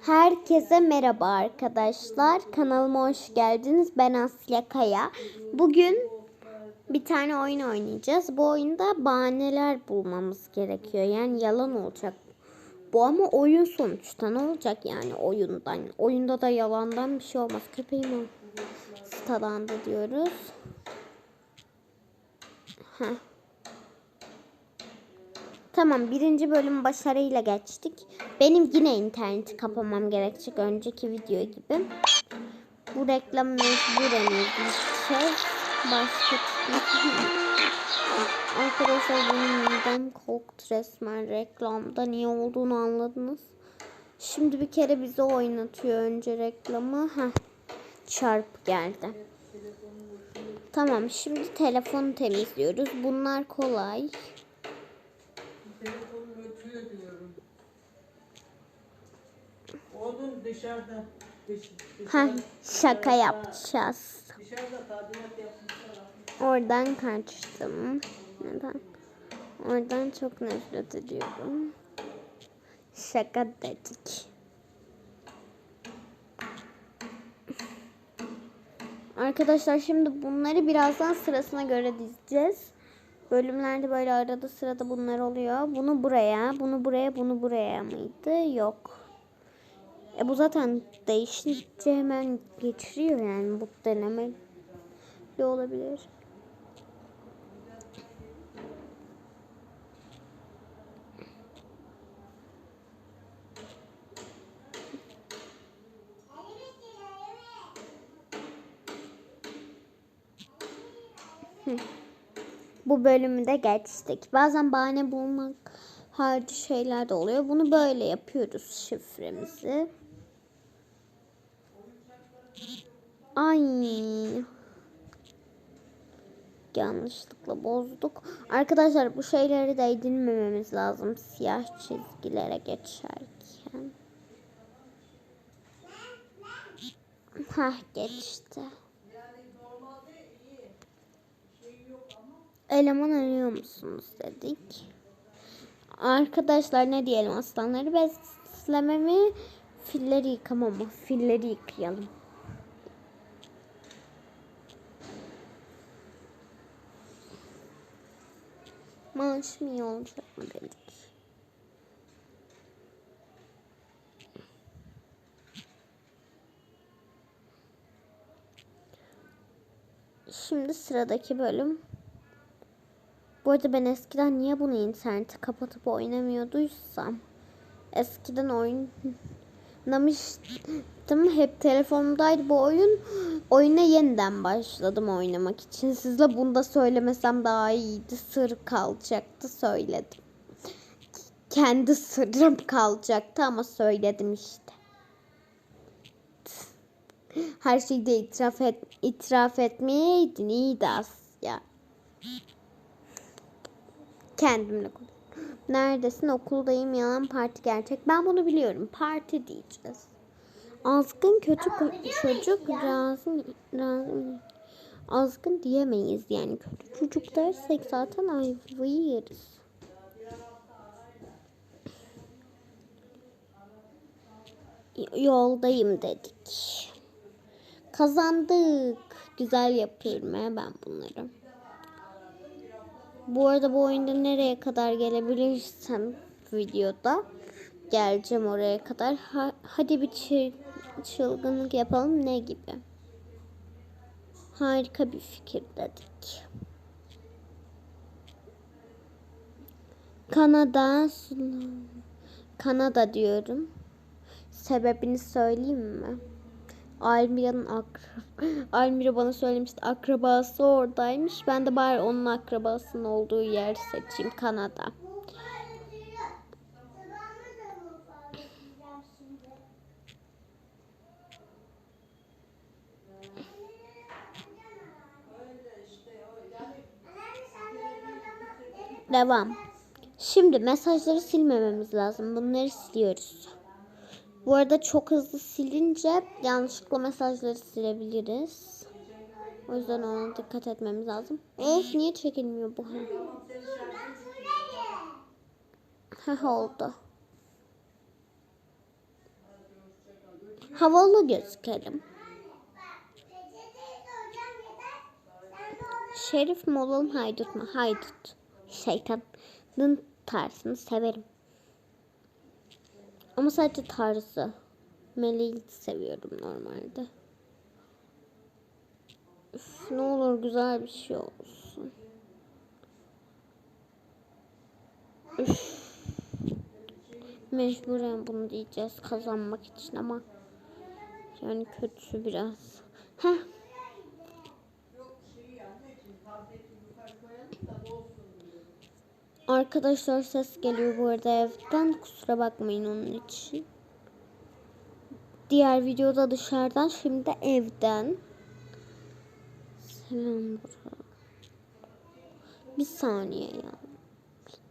Herkese merhaba arkadaşlar. Kanalıma hoş geldiniz. Ben Asya Kaya. Bugün bir tane oyun oynayacağız. Bu oyunda bahaneler bulmamız gerekiyor. Yani yalan olacak. Bu ama oyun sonuçta ne olacak yani oyundan. Oyunda da yalandan bir şey olmaz. Köpeğim stalandı diyoruz. Heh. Tamam birinci bölüm başarıyla geçtik. Benim yine interneti kapamam gerekecek önceki video gibi. Bu reklam mecburen izleyeceğiz. Başka Arkadaşlar benim midem korktu resmen reklamda. Niye olduğunu anladınız. Şimdi bir kere bizi oynatıyor önce reklamı. Heh. Çarp geldi. Tamam şimdi telefonu temizliyoruz. Bunlar kolay. Dışarıda. Dış, Ha şaka yapacağız. dışarıda tadilat yapmışlar. Oradan kaçtım. Neden? Oradan çok nefret ediyorum. Şaka dedik. Arkadaşlar şimdi bunları birazdan sırasına göre dizeceğiz. Bölümlerde böyle arada sırada bunlar oluyor. Bunu buraya, bunu buraya, bunu buraya mıydı? Yok. E bu zaten değişince hemen geçiriyor yani bu deneme de olabilir. Bu bölümü de geçtik. Bazen bahane bulmak harici şeyler de oluyor. Bunu böyle yapıyoruz şifremizi. Ay. Yanlışlıkla bozduk. Arkadaşlar bu şeyleri de edinmememiz lazım siyah çizgilere geçerken. Hah geçti. Eleman arıyor musunuz dedik. Arkadaşlar ne diyelim aslanları besleme mi? Filleri yıkama mı? Filleri yıkayalım. İyi olacak mı dedik. Şimdi sıradaki bölüm. Bu arada ben eskiden niye bunu interneti kapatıp oynamıyorduysam eskiden oynamıştım. Hep telefonumdaydı bu oyun. Oyuna yeniden başladım oynamak için. Sizle bunu da söylemesem daha iyiydi. Sır kalacaktı söyledim. Kendi sırrım kalacaktı ama söyledim işte. Her şeyde itiraf, et, itiraf etmeyeydin iyiydi Asya. Kendimle konuşuyorum. Neredesin? Okuldayım. Yalan parti gerçek. Ben bunu biliyorum. Parti diyeceğiz. Azgın kötü çocuk razı razı azgın diyemeyiz yani kötü çocuk dersek zaten ayvayı yeriz. Yoldayım dedik. Kazandık. Güzel yapıyorum he ben bunları. Bu arada bu oyunda nereye kadar gelebilirsem videoda geleceğim oraya kadar. Ha- hadi çı- çılgınlık yapalım ne gibi? Harika bir fikir dedik. Kanada Kanada diyorum. Sebebini söyleyeyim mi? Almira'nın akrab Almira bana söylemişti akrabası oradaymış. Ben de bari onun akrabasının olduğu yer seçeyim Kanada. Devam. Şimdi mesajları silmememiz lazım. Bunları siliyoruz. Bu arada çok hızlı silince yanlışlıkla mesajları silebiliriz. O yüzden ona dikkat etmemiz lazım. Of niye çekilmiyor bu? Heh oldu. Havalı gözükelim. Şerif mi olalım haydut mu? Haydut. Şeytanın tarzını severim. Ama sadece tarzı. Meleği seviyorum normalde. Üf, ne olur güzel bir şey olsun. Üf. Mecburen bunu diyeceğiz kazanmak için ama yani kötüsü biraz. Heh. Arkadaşlar ses geliyor bu arada evden. Kusura bakmayın onun için. Diğer videoda dışarıdan şimdi de evden. Selam bro. Bir saniye ya.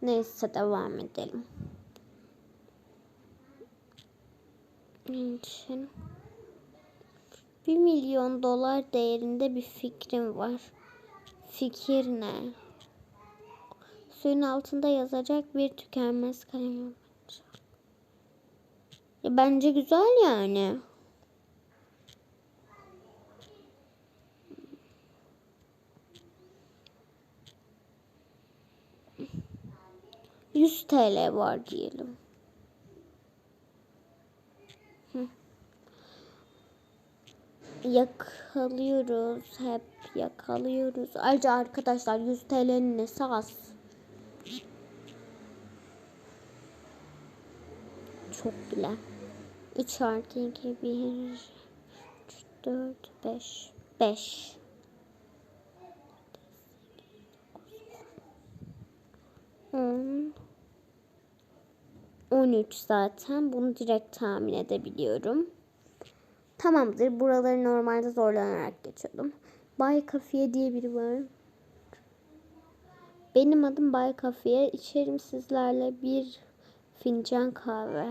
Neyse devam edelim. için 1 milyon dolar değerinde bir fikrim var. Fikir ne? Suyun altında yazacak bir tükenmez kalem yapacağım. Ya bence güzel yani. Yüz TL var diyelim. yakalıyoruz. Hep yakalıyoruz. Ayrıca arkadaşlar 100 TL'nin nesi az? Çok bile. 3 artı 2, 1, 3, 4, 5. 5. On. 13 zaten. Bunu direkt tahmin edebiliyorum. Tamamdır. Buraları normalde zorlanarak geçiyordum. Bay Kafiye diye biri var. Benim adım Bay Kafiye. İçerim sizlerle bir fincan kahve.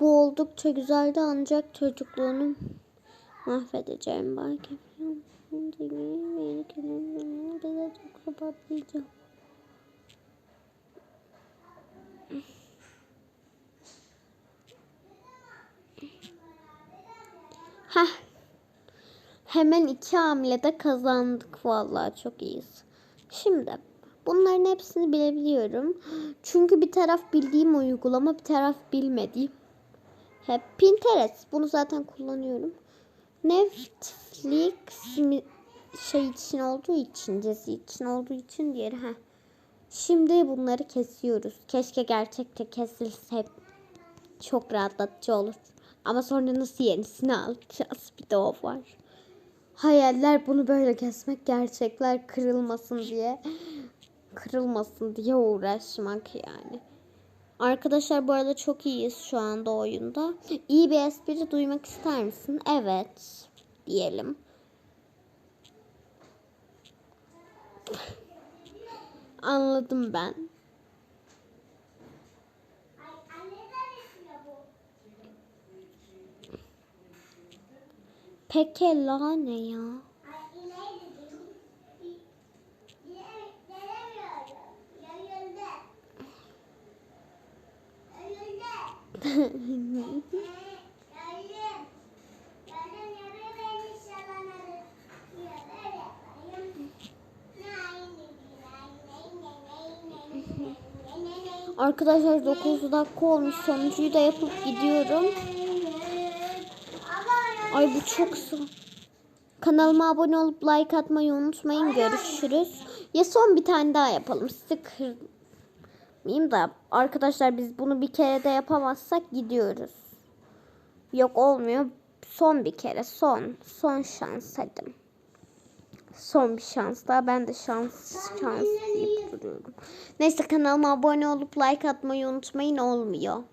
Bu oldukça güzeldi ancak çocukluğunu mahvedeceğim. Bay Kafiye. Beni kendimden çok kapatmayacağım. Heh. Hemen iki hamlede kazandık vallahi çok iyiyiz. Şimdi bunların hepsini bilebiliyorum. Çünkü bir taraf bildiğim uygulama bir taraf bilmediğim. Hep Pinterest. Bunu zaten kullanıyorum. Netflix şey için olduğu için, dizi için olduğu için diğeri. Heh. Şimdi bunları kesiyoruz. Keşke gerçekte kesilse çok rahatlatıcı olur. Ama sonra nasıl yenisini alacağız? Bir de o var. Hayaller bunu böyle kesmek, gerçekler kırılmasın diye kırılmasın diye uğraşmak yani. Arkadaşlar bu arada çok iyiyiz şu anda oyunda. İyi bir espri duymak ister misin? Evet diyelim. Anladım ben. Peki la ne ya? Arkadaşlar 9 dakika olmuş. Sonuncuyu da yapıp gidiyorum. Ay bu çok sık. Kanalıma abone olup like atmayı unutmayın. Görüşürüz. Ya son bir tane daha yapalım. Sizi kırmayayım da. Arkadaşlar biz bunu bir kere de yapamazsak gidiyoruz. Yok olmuyor. Son bir kere. Son. Son şans hadi. Son bir şans daha. Ben de şans şans deyip duruyorum. Neyse kanalıma abone olup like atmayı unutmayın. Olmuyor.